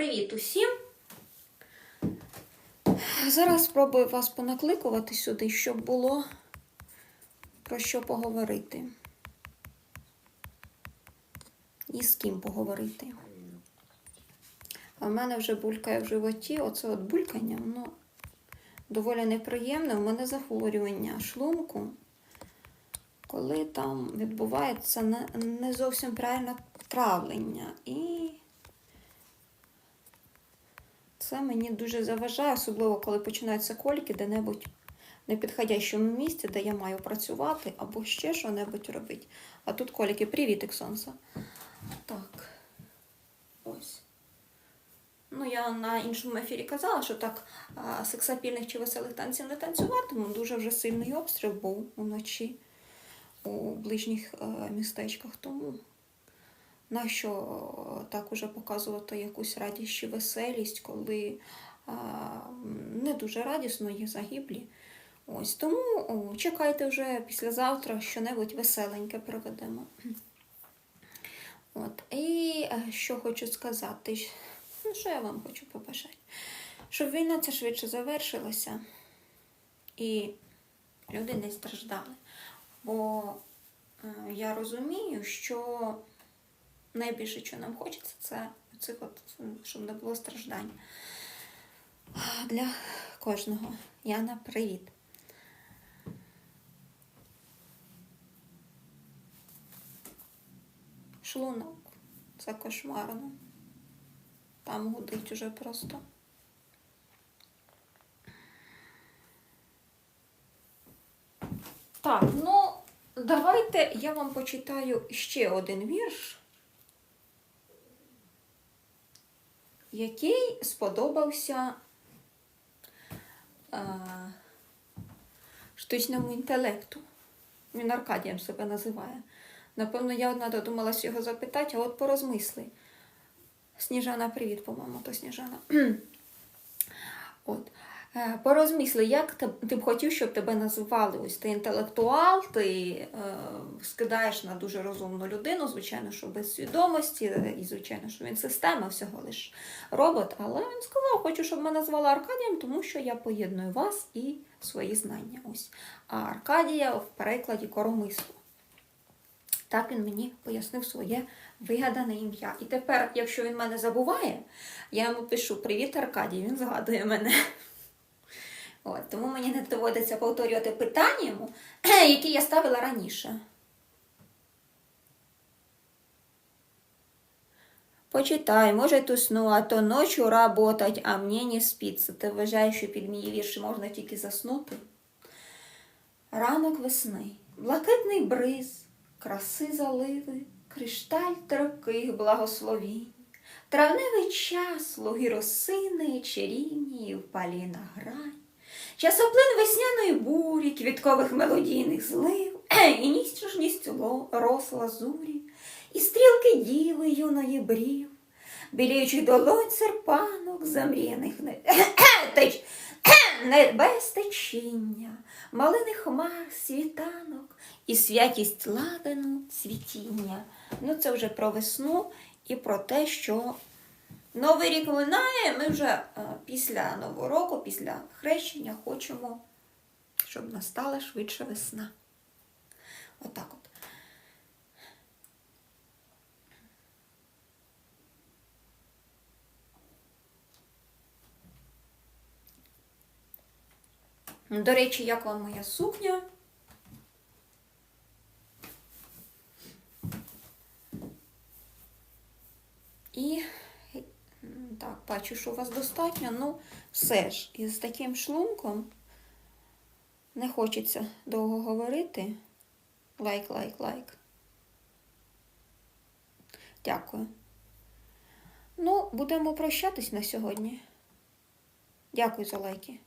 привіт усім! Зараз спробую вас понакликувати сюди, щоб було про що поговорити. І з ким поговорити. А в мене вже булькає в животі. Оце от булькання, воно доволі неприємне. У мене захворювання шлунку, коли там відбувається не, зовсім правильне травлення. І це мені дуже заважає, особливо коли починаються кольки де-небудь в непідходящому місці, де я маю працювати або ще що-небудь робити. А тут коліки. Привіт, Іксонса. Так. Ось. Ну, я на іншому ефірі казала, що так сексапільних чи веселих танців не танцюватиму. Дуже вже сильний обстріл був уночі у ближніх е, містечках. Тому нащо так уже показувати якусь радість чи веселість, коли а, не дуже радісно є загиблі. Ось тому о, чекайте вже післязавтра що-небудь веселеньке проведемо. От. І е, що хочу сказати, ну що я вам хочу побажати? Щоб війна ця швидше завершилася і люди не страждали. Бо е, я розумію, що найбільше, що нам хочеться, це цих от, щоб не було страждань. Для кожного. Яна, привіт. Шлунок. Це кошмарно. Там гудить уже просто. Так, ну, давайте я вам почитаю ще один вірш, який сподобався е, штучному інтелекту. Він Аркадієм себе називає. Напевно, я одна додумалась його запитати, а от порозмисли. Сніжана, привіт, по-моєму, то Сніжана. От. Е, Порозмисли, як ти, б хотів, щоб тебе називали? Ось ти інтелектуал, ти е, скидаєш на дуже розумну людину, звичайно, що без свідомості, і звичайно, що він система, всього лиш робот. Але він сказав, хочу, щоб мене звали Аркадієм, тому що я поєдную вас і свої знання. Ось. А Аркадія в перекладі коромисло. Так він мені пояснив своє вигадане ім'я. І тепер, якщо він мене забуває, я йому пишу Привіт, Аркадій, він згадує мене. От, тому мені не доводиться повторювати питання йому, які я ставила раніше. Почитай, может усну, а то ночью работать, а мне не спиться. Ти вважаєш, що під мої вірші можна тільки заснути? Ранок весни, блакитний бриз, краси заливи, кришталь таких благословінь. Травневий час, луги росини, чарівні, впаліна грань. Часоплин весняної бурі, квіткових мелодійних злив, і ніжність ло- рос лазурі, і стрілки діви юної брів, біліючих долонь серпанок, замріяних не... теч... небес течіння, малиних хмар світанок і святість ладану цвітіння. Ну, це вже про весну і про те, що Новий рік минає, ми вже е, після Нового року, після хрещення хочемо, щоб настала швидше весна. Отак от. До речі, як вам моя сукня? І бачу, що у вас достатньо. Ну, все ж, із таким шлунком не хочеться довго говорити. Лайк, лайк, лайк. Дякую. Ну, будемо прощатись на сьогодні. Дякую за лайки.